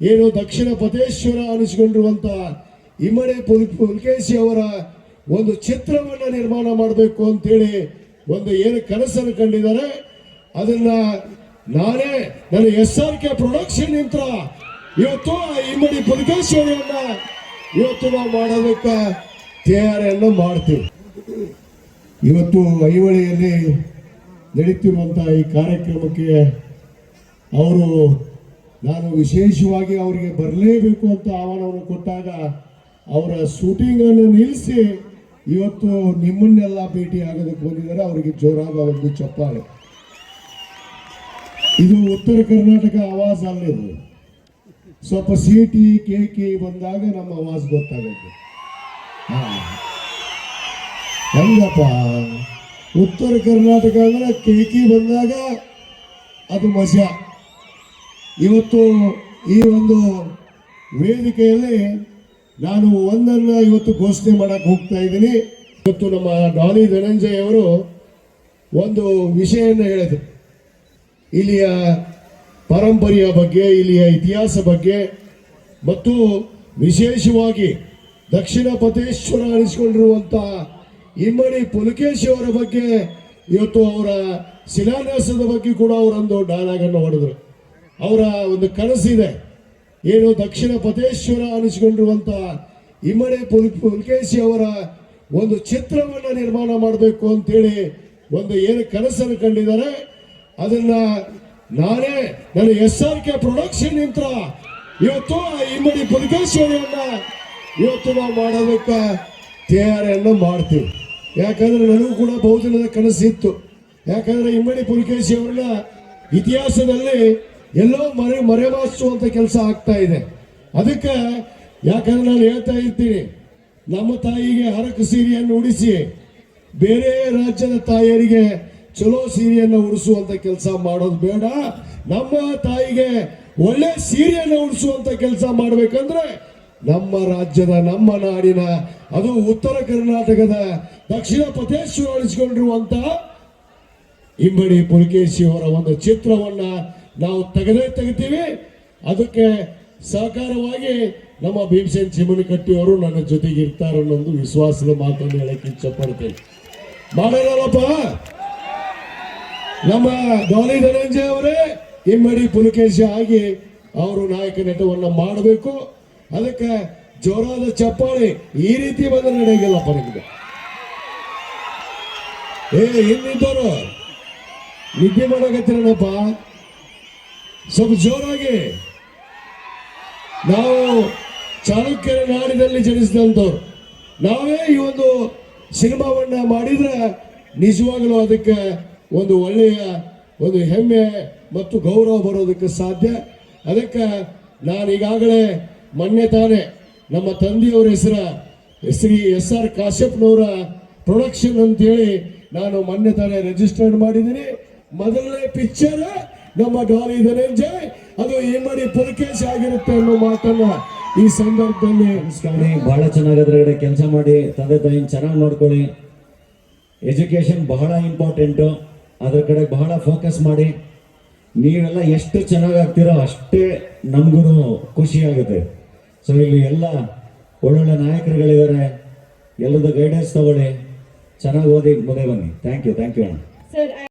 ಏನು ದಕ್ಷಿಣ ಪದೇಶ್ವರ ಅನಿಸಿಕೊಂಡಿರುವಂತಹ ಇಮ್ಮಡಿ ಪುಲ್, ಪುಲ್ಕೇಶಿ ಅವರ ಒಂದು ಚಿತ್ರವನ್ನ ನಿರ್ಮಾಣ ಮಾಡಬೇಕು ಅಂತೇಳಿ ಒಂದು ಏನು ಕನಸನ್ನು ಕಂಡಿದ್ದಾರೆ. ಅದನ್ನ ನಾನೇ ನನ್ನ ಎಸ್ ಆರ್ ಕೆ ಪ್ರೊಡಕ್ಷನ್ ನಿಂತ ಇವತ್ತು ಇಮ್ಮಡಿ ಪುಲ್ಕೇಶ್ವರಿಯನ್ನ ಇವತ್ತು ನಾವು ಮಾಡೋದಕ್ಕೆ ತಯಾರಿಯನ್ನು ಮಾಡ್ತೀವಿ. ಇವತ್ತು ಐವಳಿಯಲ್ಲಿ ನಡೀತಿರುವಂತಹ ಈ ಕಾರ್ಯಕ್ರಮಕ್ಕೆ ಅವರು ನಾನು ವಿಶೇಷವಾಗಿ ಅವರಿಗೆ ಬರಲೇಬೇಕು ಅಂತ ಆಹ್ವಾನವನ್ನು ಕೊಟ್ಟಾಗ ಅವರ ಶೂಟಿಂಗನ್ನು ನಿಲ್ಲಿಸಿ ಇವತ್ತು ನಿಮ್ಮನ್ನೆಲ್ಲ ಭೇಟಿ ಆಗೋದಕ್ಕೆ ಬಂದಿದ್ದಾರೆ. ಅವರಿಗೆ ಜೋರಾದ ಒಂದು ಚಪ್ಪಾಳೆ. ಇದು ಉತ್ತರ ಕರ್ನಾಟಕ ಆವಾಜ್ ಅಲ್ಲಿದೆ ಸ್ವಲ್ಪ ಸಿಟಿ ಕೆ ಕೆ ಬಂದಾಗ ನಮ್ಮ ಆವಾಜ್ ಗೊತ್ತಾಗುತ್ತೆ. ಹೆಂಗಪ್ಪ? ಉತ್ತರ ಕರ್ನಾಟಕ ಅಂದ್ರೆ ಕೇಕಿ ಬಂದಾಗ ಅದು ಮಜಾ. ಇವತ್ತು ಈ ಒಂದು ವೇದಿಕೆಯಲ್ಲಿ ನಾನು ಒಂದನ್ನ ಇವತ್ತು ಘೋಷಣೆ ಮಾಡಕ್ ಹೋಗ್ತಾ ಇದ್ದೀನಿ. ಇವತ್ತು ನಮ್ಮ ಡಾಲಿ ಧನಂಜಯ್ ಅವರು ಒಂದು ವಿಷಯವನ್ನು ಹೇಳಿದರು. ಇಲ್ಲಿಯ ಪರಂಪರೆಯ ಬಗ್ಗೆ, ಇಲ್ಲಿಯ ಇತಿಹಾಸ ಬಗ್ಗೆ, ಮತ್ತು ವಿಶೇಷವಾಗಿ ದಕ್ಷಿಣ ಪತೇಶ್ವರ ಅನಿಸಿಕೊಂಡಿರುವಂಥ ಇಮ್ಮಡಿ ಪುಲಕೇಶಿ ಅವರ ಬಗ್ಗೆ, ಇವತ್ತು ಅವರ ಶಿಲಾನ್ಯಾಸದ ಬಗ್ಗೆ ಕೂಡ ಅವರೊಂದು ಡಾನಾಗನ್ನು ಹೊಡೆದ್ರು. ಅವರ ಒಂದು ಕನಸಿದೆ ಏನು ದಕ್ಷಿಣ ಪದೇಶ್ವರ ಅನಿಸಿಕೊಂಡಿರುವಂತ ಇಮ್ಮಡಿ ಪುಲ್, ಪುಲ್ಕೇಶಿ ಅವರ ಒಂದು ಚಿತ್ರವನ್ನ ನಿರ್ಮಾಣ ಮಾಡಬೇಕು ಅಂತೇಳಿ ಒಂದು ಏನು ಕನಸನ್ನು ಕಂಡಿದ್ದಾರೆ. ಅದನ್ನ ನಾನೇ ನನ್ನ ಎಸ್ ಆರ್ ಕೆ ಪ್ರೊಡಕ್ಷನ್ ನಿಂತ ಇವತ್ತು ಇಮ್ಮಡಿ ಪುಲ್ಕೇಶ್ವರಿಯನ್ನ ಇವತ್ತು ನಾವು ಮಾಡೋದಕ್ಕೆ ತಯಾರಿಯನ್ನು ಮಾಡ್ತೀವಿ. ಯಾಕಂದ್ರೆ ನನಗೂ ಕೂಡ ಬಹುದಿನದ ಕನಸಿತ್ತು. ಯಾಕಂದ್ರೆ ಇಮ್ಮಡಿ ಪುಲ್ಕೇಶಿ ಅವರನ್ನ ಇತಿಹಾಸದಲ್ಲಿ ಎಲ್ಲೋ ಮರೆ ಮರೆಮಾಚುವಂತ ಕೆಲಸ ಆಗ್ತಾ ಇದೆ. ಅದಕ್ಕೆ ಯಾಕಂದ್ರೆ ನಾನು ಹೇಳ್ತಾ ಇರ್ತೀನಿ. ನಮ್ಮ ತಾಯಿಗೆ ಹರಕು ಸೀರೆಯನ್ನು ಉಡಿಸಿ, ಬೇರೆ ರಾಜ್ಯದ ತಾಯಿಯರಿಗೆ ಚಲೋ ಸೀರೆಯನ್ನು ಉಡಿಸುವಂತ ಕೆಲಸ ಮಾಡೋದು ಬೇಡ. ನಮ್ಮ ತಾಯಿಗೆ ಒಳ್ಳೆ ಸೀರೆಯನ್ನು ಉಡಿಸುವಂತ ಕೆಲಸ ಮಾಡಬೇಕಂದ್ರೆ ನಮ್ಮ ರಾಜ್ಯದ, ನಮ್ಮ ನಾಡಿನ, ಅದು ಉತ್ತರ ಕರ್ನಾಟಕದ ದಕ್ಷಿಣ ಪ್ರದೇಶ ಅಳಿಸಿಕೊಂಡಿರುವಂತಹ ಇಂಬಡಿ ಪುಲಕೇಶಿ ಅವರ ಒಂದು ಚಿತ್ರವನ್ನ ನಾವು ತೆಗೆದೇ ತೆಗಿತೀವಿ. ಅದಕ್ಕೆ ಸಹಕಾರವಾಗಿ ನಮ್ಮ ಭೀಮಸೇನ್ ಚಿಮಣಿಕಟ್ಟಿ ಅವರು ನನ್ನ ಜೊತೆಗೆ ಇರ್ತಾರೆ ಅನ್ನೋ ಒಂದು ವಿಶ್ವಾಸದ ಮಾತನ್ನು ಹೇಳಕ್ಕೆ ಇಚ್ಛಪಡ್ತೇನೆ. ಮಾಡಲ್ಲಪ್ಪ ನಮ್ಮ ಗೌರಿ ಧನಂಜಯ ಅವರೇ, ಇಮ್ಮಡಿ ಪುಲಕೇಶಿ ಆಗಿ ಅವರು ನಾಯಕ ನಟವನ್ನ ಮಾಡಬೇಕು. ಅದಕ್ಕೆ ಜೋರಾದ ಚಪ್ಪಾಳೆ ಈ ರೀತಿ ಬಂದ್ರೆ ನಡೆಯಲ್ಲಪ್ಪ ನಿಮಗೆ. ಏ ಇನ್ನಿದ್ದವರು ನಿದ್ದೆ ಮಾಡಕತ್ತಿರನಪ್ಪ ಸ್ವಲ್ಪ ಜೋರಾಗಿ. ನಾವು ಚಾಲುಕ್ಯರ ನಾಡಿನಲ್ಲಿ ಜನಿಸಿದಂಥವ್ರು ನಾವೇ ಈ ಒಂದು ಸಿನಿಮಾವನ್ನ ಮಾಡಿದ್ರೆ ನಿಜವಾಗಲೂ ಅದಕ್ಕೆ ಒಂದು ಒಳ್ಳೆಯ ಒಂದು ಹೆಮ್ಮೆ ಮತ್ತು ಗೌರವ ಬರೋದಕ್ಕೆ ಸಾಧ್ಯ. ಅದಕ್ಕೆ ನಾನು ಈಗಾಗಲೇ ಮೊನ್ನೆ ತಾನೇ ನಮ್ಮ ತಂದೆಯವರ ಹೆಸರ ಶ್ರೀ ಎಸ್ ಆರ್ ಕಾಶ್ಯಪ್ನವರ ಪ್ರೊಡಕ್ಷನ್ ಅಂತೇಳಿ ನಾನು ಮೊನ್ನೆ ತಾನೇ ರಿಜಿಸ್ಟರ್ಡ್ ಮಾಡಿದ್ದೀನಿ. ಮೊದಲನೇ ಪಿಕ್ಚರ್ ನಮ್ಮ ಡಾಲಿ ಧನಂಜಯ್ ಅದು ಇಮ್ಮಡಿ ಪುಲಕೇಶ್ ಆಗಿರುತ್ತೆ ಅನ್ನೋ ಮಾತನ್ನ ಈ ಸಂದರ್ಭದಲ್ಲಿ ಮಾಡಿ ಬಹಳ ಚೆನ್ನಾಗಿ ಅದ್ರಗಡೆ ಕೆಲಸ ಮಾಡಿ ತಂದೆ ತಾಯಿನ ಚೆನ್ನಾಗಿ ನೋಡ್ಕೊಳ್ಳಿ. ಎಜುಕೇಶನ್ ಬಹಳ ಇಂಪಾರ್ಟೆಂಟು ಅದ್ರ ಕಡೆ ಬಹಳ ಫೋಕಸ್ ಮಾಡಿ. ನೀವೆಲ್ಲ ಎಷ್ಟು ಚೆನ್ನಾಗಿ ಆಗ್ತೀರೋ ಅಷ್ಟೇ ನಮಗೂ ಖುಷಿ ಆಗುತ್ತೆ. ಸೊ ಇಲ್ಲಿ ಎಲ್ಲ ಒಳ್ಳೊಳ್ಳೆ ನಾಯಕರುಗಳಿದ್ದಾರೆ. ಎಲ್ಲದ ಗೈಡೆನ್ಸ್ ತಗೊಳ್ಳಿ. ಚೆನ್ನಾಗಿ ಓದಿ ಮುಂದೆ ಬನ್ನಿ. ಥ್ಯಾಂಕ್ ಯು ಥ್ಯಾಂಕ್ ಯು ಅಣ್ಣ.